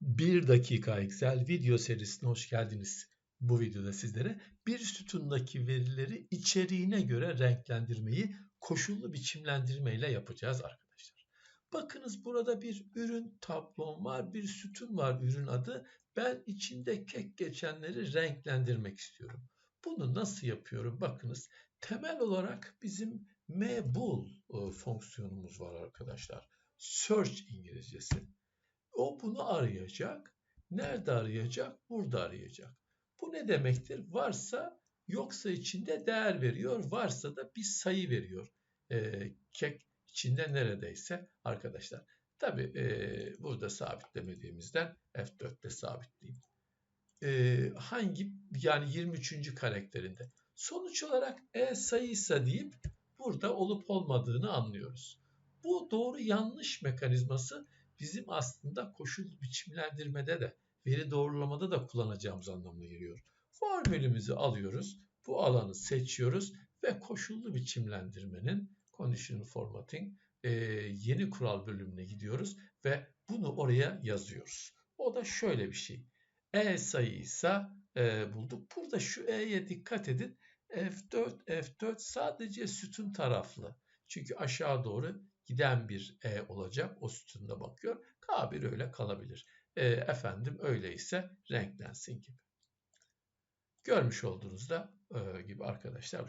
1 dakika Excel video serisine hoş geldiniz. Bu videoda sizlere bir sütundaki verileri içeriğine göre renklendirmeyi koşullu biçimlendirme ile yapacağız arkadaşlar. Bakınız burada bir ürün tablom var, bir sütun var ürün adı. Ben içinde kek geçenleri renklendirmek istiyorum. Bunu nasıl yapıyorum? Bakınız temel olarak bizim mebul e, fonksiyonumuz var arkadaşlar. Search İngilizcesi. O bunu arayacak. Nerede arayacak? Burada arayacak. Bu ne demektir? Varsa yoksa içinde değer veriyor. Varsa da bir sayı veriyor. E, kek içinde neredeyse arkadaşlar. Tabi e, burada sabitlemediğimizden F4'te sabitleyeyim. E, hangi yani 23. karakterinde. Sonuç olarak E sayıysa deyip burada olup olmadığını anlıyoruz. Bu doğru yanlış mekanizması bizim aslında koşul biçimlendirmede de veri doğrulamada da kullanacağımız anlamına geliyor. Formülümüzü alıyoruz, bu alanı seçiyoruz ve koşullu biçimlendirmenin conditional formatting e, yeni kural bölümüne gidiyoruz ve bunu oraya yazıyoruz. O da şöyle bir şey. E sayıysa e, bulduk. Burada şu E'ye dikkat edin. F4, F4 sadece sütun taraflı. Çünkü aşağı doğru giden bir E olacak. O sütunda bakıyor. K1 öyle kalabilir. E, efendim öyleyse renklensin gibi. Görmüş olduğunuzda e, gibi arkadaşlar